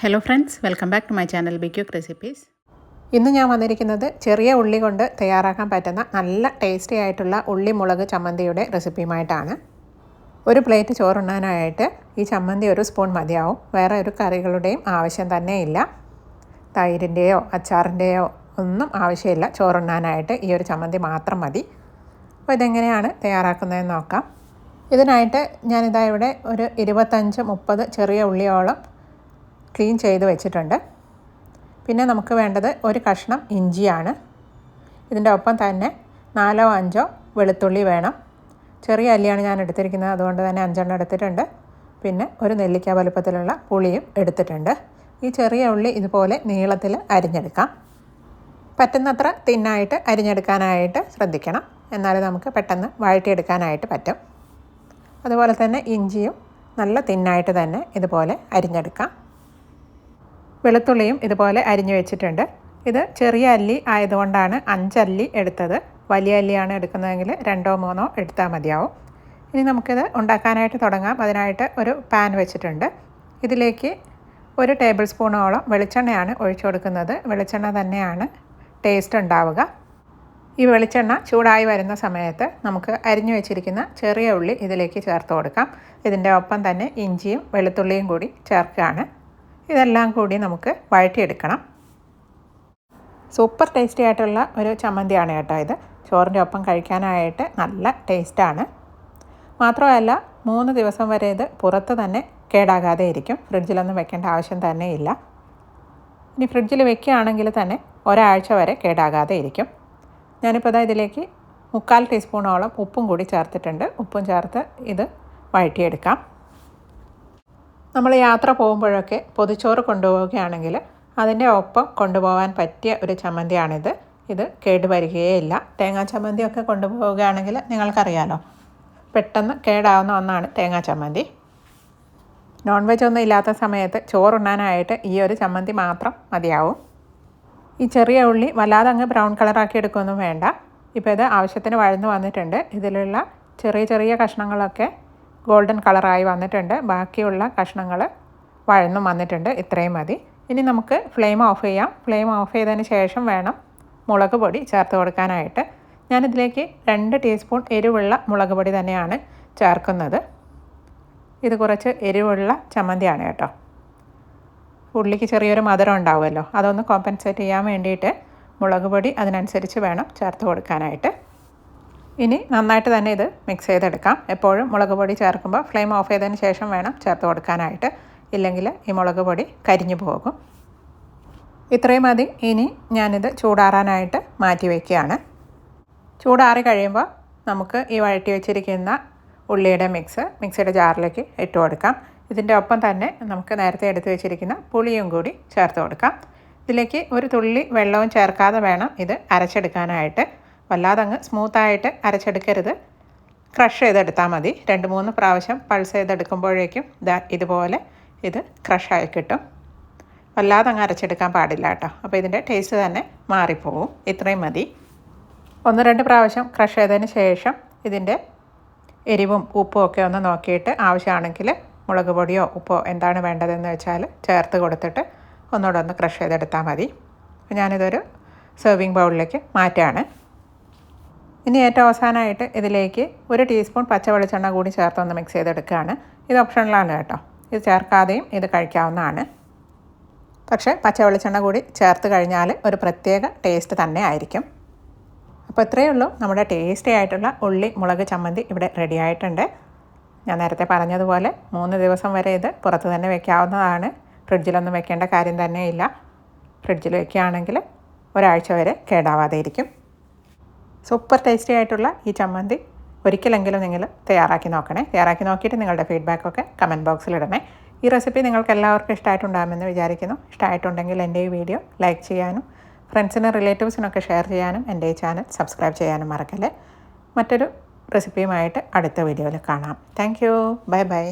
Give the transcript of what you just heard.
Hello friends welcome back to my channel B quick recipes ഇന്ന് ഞാൻ വന്നിരിക്കുന്നത് ചെറിയ ഉള്ളി കൊണ്ട് തയ്യാറാക്കാൻ പറ്റുന്ന നല്ല ടേസ്റ്റി ആയിട്ടുള്ള ഉള്ളി മുളക് ചമ്മന്തിയുടെ റെസിപ്പിയുമായിട്ടാണ് ഒരു പ്ലേറ്റ് ചോറുണ്ണാനായിട്ട് ഈ ചമ്മന്തി ഒരു സ്പൂൺ മതിയാവും. വേറെ ഒരു കറികളുടെയും ആവശ്യം തന്നെ ഇല്ല. തൈരിന്റെയോ അച്ചാറിന്റെയോ ഒന്നും ആവശ്യമില്ല. ചോറുണ്ണാനായിട്ട് ഈ ഒരു ചമ്മന്തി മാത്രം മതി. അപ്പോൾ ഇതെങ്ങനെയാണ് തയ്യാറാക്കുന്നതെന്ന് നോക്കാം. ഇതിനായിട്ട് ഞാനിതാ ഇവിടെ ഒരു ഇരുപത്തഞ്ച് മുപ്പത് ചെറിയ ഉള്ളിയോളം ക്ലീൻ ചെയ്ത് വെച്ചിട്ടുണ്ട്. പിന്നെ നമുക്ക് വേണ്ടത് ഒരു കഷ്ണം ഇഞ്ചിയാണ്. ഇതിന്റെ ഒപ്പം തന്നെ നാലോ അഞ്ചോ വെളുത്തുള്ളി വേണം. ചെറിയ അല്ലിയാണ് ഞാൻ എടുത്തിരിക്കുന്നത്. അതുകൊണ്ട് തന്നെ അഞ്ചെണ്ണം എടുത്തിട്ടുണ്ട്. പിന്നെ ഒരു നെല്ലിക്ക വലുപ്പത്തിലുള്ള പുളിയും എടുത്തിട്ടുണ്ട്. ഈ ചെറിയ ഉള്ളി ഇതുപോലെ നീളത്തിൽ അരിഞ്ഞെടുക്കാം. പറ്റുന്നത്ര തിന്നായിട്ട് അരിഞ്ഞെടുക്കാനായിട്ട് ശ്രദ്ധിക്കണം. എന്നാലേ നമുക്ക് പെട്ടെന്ന് വഴറ്റിയെടുക്കാനായിട്ട് പറ്റും. അതുപോലെ തന്നെ ഇഞ്ചിയും നല്ല തിന്നായിട്ട് തന്നെ ഇതുപോലെ അരിഞ്ഞെടുക്കാം. വെളുത്തുള്ളിയും ഇതുപോലെ അരിഞ്ഞു വെച്ചിട്ടുണ്ട്. ഇത് ചെറിയ അല്ലി ആയതുകൊണ്ടാണ് അഞ്ചല്ലി എടുത്തത്. വലിയ അല്ലിയാണ് എടുക്കുന്നതെങ്കിൽ രണ്ടോ മൂന്നോ എടുത്താൽ മതിയാവും. ഇനി നമുക്കിത് ഉണ്ടാക്കാനായിട്ട് തുടങ്ങാം. അതിനായിട്ട് ഒരു പാൻ വെച്ചിട്ടുണ്ട്. ഇതിലേക്ക് ഒരു ടേബിൾ സ്പൂണോളം വെളിച്ചെണ്ണയാണ് ഒഴിച്ചു കൊടുക്കുന്നത്. വെളിച്ചെണ്ണ തന്നെയാണ് ടേസ്റ്റ് ഉണ്ടാവുക. ഈ വെളിച്ചെണ്ണ ചൂടായി വരുന്ന സമയത്ത് നമുക്ക് അരിഞ്ഞു വെച്ചിരിക്കുന്ന ചെറിയ ഉള്ളി ഇതിലേക്ക് ചേർത്ത് കൊടുക്കാം. ഇതിന്റെ ഒപ്പം തന്നെ ഇഞ്ചിയും വെളുത്തുള്ളിയും കൂടി ചേർക്കുകയാണ്. ഇതെല്ലാം കൂടി നമുക്ക് വഴറ്റിയെടുക്കണം. സൂപ്പർ ടേസ്റ്റി ആയിട്ടുള്ള ഒരു ചമ്മന്തിയാണ് കേട്ടോ ഇത്. ചോറിന്റെ ഒപ്പം കഴിക്കാനായിട്ട് നല്ല ടേസ്റ്റാണ്. മാത്രമല്ല മൂന്ന് ദിവസം വരെ ഇത് പുറത്ത് തന്നെ കേടാകാതെ ഇരിക്കും. ഫ്രിഡ്ജിലൊന്നും വെക്കേണ്ട ആവശ്യം തന്നെ ഇല്ല. ഇനി ഫ്രിഡ്ജിൽ വെക്കുകയാണെങ്കിൽ തന്നെ ഒരാഴ്ച വരെ കേടാകാതെ ഇരിക്കും. ഞാനിപ്പോൾ ഇതാ ഇതിലേക്ക് മുക്കാൽ ടീസ്പൂണോളം ഉപ്പും കൂടി ചേർത്തിട്ടുണ്ട്. ഉപ്പും ചേർത്ത് ഇത് വഴറ്റിയെടുക്കാം. നമ്മൾ യാത്ര പോകുമ്പോഴൊക്കെ പൊതിച്ചോറ് കൊണ്ടുപോവുകയാണെങ്കിൽ അതിന്റെ ഒപ്പം കൊണ്ടുപോകാൻ പറ്റിയ ഒരു ചമ്മന്തിയാണിത്. ഇത് കേടുവരികയേയില്ല. തേങ്ങാ ചമ്മന്തിയൊക്കെ കൊണ്ടുപോവുകയാണെങ്കിൽ നിങ്ങൾക്കറിയാലോ പെട്ടെന്ന് കേടാവുന്ന ഒന്നാണ് തേങ്ങാ ചമ്മന്തി. നോൺ വെജ് ഒന്നും ഇല്ലാത്ത സമയത്ത് ചോറുണ്ണാനായിട്ട് ഈ ഒരു ചമ്മന്തി മാത്രം മതിയാവും. ഈ ചെറിയ ഉള്ളി വല്ലാതെ അങ്ങ് ബ്രൗൺ കളറാക്കി എടുക്കുകയൊന്നും വേണ്ട. ഇപ്പോൾ ഇത് ആവശ്യത്തിന് വഴന്നു വന്നിട്ടുണ്ട്. ഇതിലുള്ള ചെറിയ ചെറിയ കഷ്ണങ്ങളൊക്കെ ഗോൾഡൻ കളറായി വന്നിട്ടുണ്ട്. ബാക്കിയുള്ള കഷ്ണങ്ങൾ വഴന്നും വന്നിട്ടുണ്ട്. ഇത്രയും മതി. ഇനി നമുക്ക് ഫ്ലെയിം ഓഫ് ചെയ്യാം. ഫ്ലെയിം ഓഫ് ചെയ്തതിന് ശേഷം വേണം മുളക് പൊടി ചേർത്ത് കൊടുക്കാനായിട്ട്. ഞാനിതിലേക്ക് രണ്ട് ടീസ്പൂൺ എരിവുള്ള മുളക് പൊടി തന്നെയാണ് ചേർക്കുന്നത്. ഇത് കുറച്ച് എരിവുള്ള ചമ്മന്തിയാണ് കേട്ടോ. ഉള്ളിക്ക് ചെറിയൊരു മധുരം ഉണ്ടാവുമല്ലോ. അതൊന്ന് കോമ്പൻസേറ്റ് ചെയ്യാൻ വേണ്ടിയിട്ട് മുളക് പൊടി അതിനനുസരിച്ച് വേണം ചേർത്ത് കൊടുക്കാനായിട്ട്. ഇനി നന്നായിട്ട് തന്നെ ഇത് മിക്സ് ചെയ്തെടുക്കാം. എപ്പോഴും മുളക് പൊടി ചേർക്കുമ്പോൾ ഫ്ലെയിം ഓഫ് ചെയ്തതിന് ശേഷം വേണം ചേർത്ത് കൊടുക്കാനായിട്ട്. ഇല്ലെങ്കിൽ ഈ മുളക് പൊടി കരിഞ്ഞു പോകും. ഇത്രയും മതി. ഇനി ഞാനിത് ചൂടാറാനായിട്ട് മാറ്റി വയ്ക്കുകയാണ് ചൂടാറി കഴിയുമ്പോൾ നമുക്ക് ഈ വഴറ്റി വെച്ചിരിക്കുന്ന ഉള്ളിയുടെ മിക്സ് മിക്സിയുടെ ജാറിലേക്ക് ഇട്ട് കൊടുക്കാം. ഇതിന്റെ ഒപ്പം തന്നെ നമുക്ക് നേരത്തെ എടുത്ത് വെച്ചിരിക്കുന്ന പുളിയും കൂടി ചേർത്ത് കൊടുക്കാം. ഇതിലേക്ക് ഒരു തുള്ളി വെള്ളവും ചേർക്കാതെ വേണം ഇത് അരച്ചെടുക്കാനായിട്ട്. വല്ലാതെ അങ്ങ് സ്മൂത്തായിട്ട് അരച്ചെടുക്കരുത്. ക്രഷ് ചെയ്തെടുത്താൽ മതി. രണ്ട് മൂന്ന് പ്രാവശ്യം പൾസ് ചെയ്തെടുക്കുമ്പോഴേക്കും ഇതാ ഇതുപോലെ ഇത് ക്രഷായി കിട്ടും. വല്ലാതെ അങ്ങ് അരച്ചെടുക്കാൻ പാടില്ല കേട്ടോ. അപ്പോൾ ഇതിന്റെ ടേസ്റ്റ് തന്നെ മാറിപ്പോവും. ഇത്രയും മതി. ഒന്ന് രണ്ട് പ്രാവശ്യം ക്രഷ് ചെയ്തതിന് ശേഷം ഇതിന്റെ എരിവും ഉപ്പും ഒക്കെ ഒന്ന് നോക്കിയിട്ട് ആവശ്യമാണെങ്കിൽ മുളക് പൊടിയോ ഉപ്പോ എന്താണ് വേണ്ടതെന്ന് വെച്ചാൽ ചേർത്ത് കൊടുത്തിട്ട് ഒന്നുകൂടെ ഒന്ന് ക്രഷ് ചെയ്തെടുത്താൽ മതി. ഞാനിതൊരു സെർവിങ് ബൗളിലേക്ക് മാറ്റുകയാണ്. ഇനി ഏറ്റവും അവസാനമായിട്ട് ഇതിലേക്ക് ഒരു ടീസ്പൂൺ പച്ച വെളിച്ചെണ്ണ കൂടി ചേർത്തൊന്ന് മിക്സ് ചെയ്തെടുക്കുകയാണ്. ഇത് ഓപ്ഷണലാണ് കേട്ടോ. ഇത് ചേർക്കാതെയും ഇത് കഴിക്കാവുന്നതാണ്. പക്ഷേ പച്ച വെളിച്ചെണ്ണ കൂടി ചേർത്ത് കഴിഞ്ഞാൽ ഒരു പ്രത്യേക ടേസ്റ്റ് തന്നെ ആയിരിക്കും. അപ്പോൾ ഇത്രയേ ഉള്ളൂ. നമ്മുടെ ടേസ്റ്റി ആയിട്ടുള്ള ഉള്ളി മുളക് ചമ്മന്തി ഇവിടെ റെഡി ആയിട്ടുണ്ട്. ഞാൻ നേരത്തെ പറഞ്ഞതുപോലെ മൂന്ന് ദിവസം വരെ ഇത് പുറത്ത് തന്നെ വെക്കാവുന്നതാണ്. ഫ്രിഡ്ജിലൊന്നും വെക്കേണ്ട കാര്യം തന്നെ ഇല്ല ഫ്രിഡ്ജിൽ വെക്കുകയാണെങ്കിൽ ഒരാഴ്ച വരെ കേടാവാതെ ഇരിക്കും സൂപ്പർ ടേസ്റ്റി ആയിട്ടുള്ള ഈ ചമ്മന്തി ഒരിക്കലെങ്കിലും നിങ്ങൾ തയ്യാറാക്കി നോക്കണേ. തയ്യാറാക്കി നോക്കിയിട്ട് നിങ്ങളുടെ ഫീഡ്ബാക്കൊക്കെ കമന്റ് ബോക്സിൽ ഇടണേ. ഈ റെസിപ്പി നിങ്ങൾക്ക് എല്ലാവർക്കും ഇഷ്ടമായിട്ടുണ്ടാകുമെന്ന് വിചാരിക്കുന്നു. ഇഷ്ടമായിട്ടുണ്ടെങ്കിൽ എന്റെ ഈ വീഡിയോ ലൈക്ക് ചെയ്യാനും ഫ്രണ്ട്സിനും റിലേറ്റീവ്സിനൊക്കെ ഷെയർ ചെയ്യാനും എന്റെ ഈ ചാനൽ സബ്സ്ക്രൈബ് ചെയ്യാനും മറക്കല്ലേ. മറ്റൊരു റെസിപ്പിയുമായിട്ട് അടുത്ത വീഡിയോയിൽ കാണാം. Thank you bye bye